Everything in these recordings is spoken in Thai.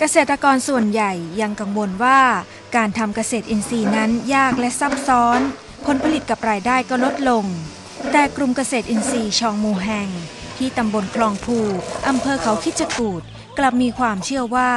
เกษตรกรส่วนใหญ่ยังกังวลว่าการทำเกษตรอินทรีย์นั้นยากและซับซ้อน ผลผลิตกับรายได้ก็ลดลง แต่กลุ่มเกษตรอินทรีย์ชองมูแหงที่ตำบลคลองภูอำเภอเขาคิดจกูดกลับมีความเชื่อว่า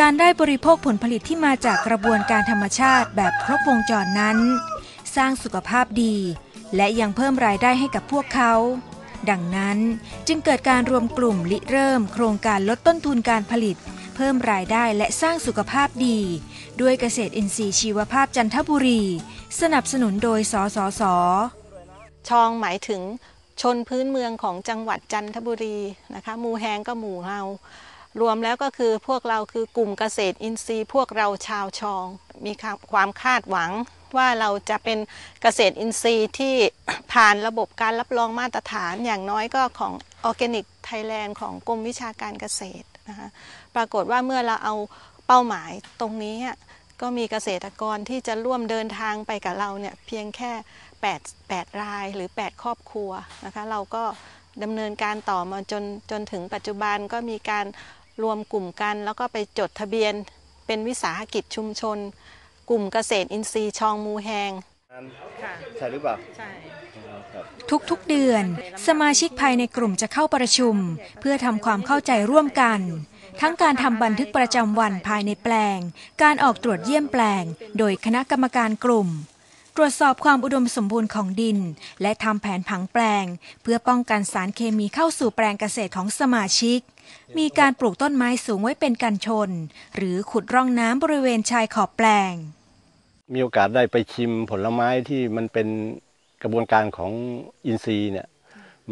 การได้บริโภคผลผลิตที่มาจากกระบวนการธรรมชาติแบบครบวงจรนั้น สร้างสุขภาพดี และยังเพิ่มรายได้ให้กับพวกเขาดังนั้นจึงเกิดการรวมกลุ่มลิเริ่มโครงการลดต้นทุนการผลิต เพิ่มรายได้และสร้างสุขภาพดี ด้วยเกษตรอินทรีย์ชีวภาพจันทบุรี สนับสนุนโดยสสส ชองหมายถึงชนพื้นเมืองของจังหวัดจันทบุรีนะคะหมูแฮงก็หมู่เรารวมแล้วก็คือพวกเราคือกลุ่มเกษตรอินทรีย์ พวกเราชาวชอง มีความคาดหวังว่าเราจะเป็นเกษตรอินทรีย์ที่ผ่านระบบการรับรองมาตรฐานอย่างน้อยก็ของ ออร์แกนิกไทยแลนด์ของกรมวิชาการเกษตรนะคะปรากฏว่าเมื่อเราเอาเป้าหมายตรงนี้ก็มีเกษตรกรที่จะร่วมเดินทางไปกับเราเนี่ยเพียงแค่ 8 8 รายหรือ 8 ครอบครัวนะคะเราก็ดำเนินการต่อมาจนจนถึงปัจจุบันก็มีการรวมกลุ่มกัน แล้วก็ไปจดทะเบียนเป็นวิสาหกิจชุมชน กลุ่มเกษตรอินทรีย์ชองมูแหงใช่หรือเปล่าใช่ครับ ทุกๆเดือน สมาชิกภายในกลุ่มจะเข้าประชุม เพื่อทำความเข้าใจร่วมกัน ทั้งการทำบันทึกประจำวันภายในแปลง การออกตรวจเยี่ยมแปลง โดยคณะกรรมการกลุ่ม ตรวจสอบความอุดมสมบูรณ์ของดิน และทำแผนผังแปลง เพื่อป้องกันสารเคมีเข้าสู่แปลงเกษตรของสมาชิก มีการปลูกต้นไม้สูงไว้เป็นกันชน หรือขุดร่องน้ำบริเวณชายขอบแปลง มีโอกาสได้ไปชิมผลไม้ที่มันเป็น กระบวนการของอินทรีย์เนี่ย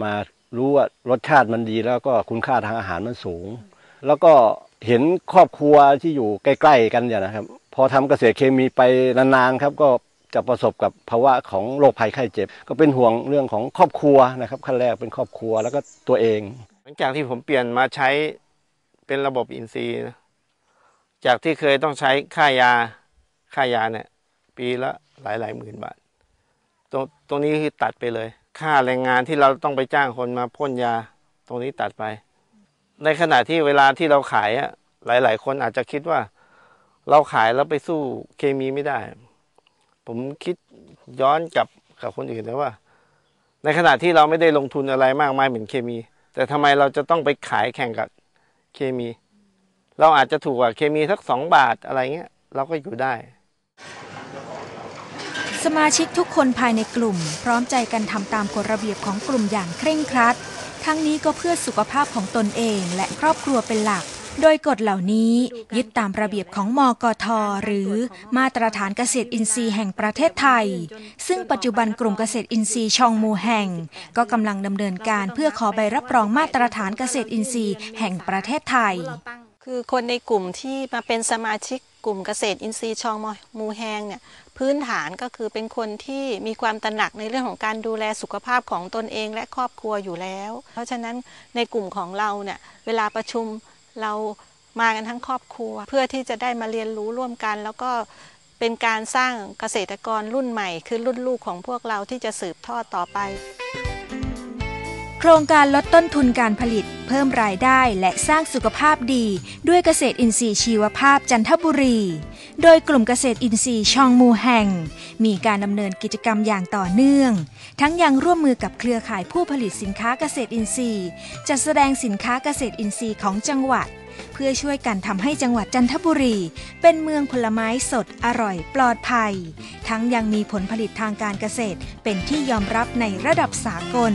มารู้ว่ารสชาติมันดีแล้วก็คุณค่าทางอาหารมันสูง แล้วก็เห็นครอบครัวที่อยู่ใกล้ ๆ กันเนี่ยนะครับ พอทำเกษตรเคมีไปนานๆครับก็จะประสบกับภาวะของโรคภัยไข้เจ็บ ก็เป็นห่วงเรื่องของครอบครัวนะครับขั้นแรกเป็นครอบครัวแล้วก็ตัวเอง หลังจากที่ผมเปลี่ยนมาใช้เป็นระบบอินทรีย์ จากที่เคยต้องใช้ค่ายาค่ายาเนี่ยปีละหลายหลายหมื่นบาท ตรงตรงนี้คือตัดไปเลย ค่าแรงงานที่เราต้องไปจ้างคนมาพ่นยา ตรงนี้ตัดไป ในขณะที่เวลาที่เราขายอะหลาย ๆ คนอาจจะคิดว่า เราขายแล้วไปสู้เคมีไม่ได้ ผมคิดย้อนกลับกับคนอื่นนะว่า ในขณะที่เราไม่ได้ลงทุนอะไรมากมายเหมือนเคมี แต่ทำไมเราจะต้องไปขายแข่งกับเคมี เราอาจจะถูกกว่าเคมีสักสองบาทอะไรเงี้ย เราก็อยู่ได้ สมาชิกทุกคนภายในกลุ่ม พร้อมใจกันทำตามกฎระเบียบของกลุ่มอย่างเคร่งครัด ทั้งนี้ก็เพื่อสุขภาพของตนเองและครอบครัวเป็นหลัก โดยกฎเหล่านี้ยึดตามระเบียบของมกท หรือมาตรฐานเกษตรอินทรีย์แห่งประเทศไทย ซึ่งปัจจุบันกลุ่มเกษตรอินทรีย์ชองมูแห่ง ก็กำลังดำเนินการเพื่อขอใบรับรองมาตรฐานเกษตรอินทรีย์แห่งประเทศไทย คือคนในกลุ่มที่มาเป็นสมาชิกกลุ่มเกษตรอินทรีย์ชองมูแฮงเนี่ยพื้นฐานก็คือเป็นคนที่มีความตระหนักในเรื่องของการดูแลสุขภาพของตนเองและครอบครัวอยู่แล้ว เพราะฉะนั้นในกลุ่มของเราเนี่ยเวลาประชุมเรามากันทั้งครอบครัว เพื่อที่จะได้มาเรียนรู้ร่วมกัน แล้วก็เป็นการสร้างเกษตรกรรุ่นใหม่ คือรุ่นลูกของพวกเราที่จะสืบทอดต่อไป ครงการลดต้นทุนการผลิต เพิ่มรายได้และสร้างสุขภาพดี ด้วยเกษตรอินทรีย์ชีวภาพจันทบุรี โดยกลุ่มเกษตรอินทรีย์ชองมูแห่ง มีการดำเนินกิจกรรมอย่างต่อเนื่อง ทั้งยังร่วมมือกับเครือข่ายผู้ผลิตสินค้าเกษตรอินทรีย์จัดแสดงสินค้าเกษตรอินทรีย์ของจังหวัด เพื่อช่วยกันทำให้จังหวัดจันทบุรี เป็นเมืองผลไม้สดอร่อยปลอดภัย ทั้งยังมีผลผลิตทางการเกษตรเป็นที่ยอมรับในระดับสากล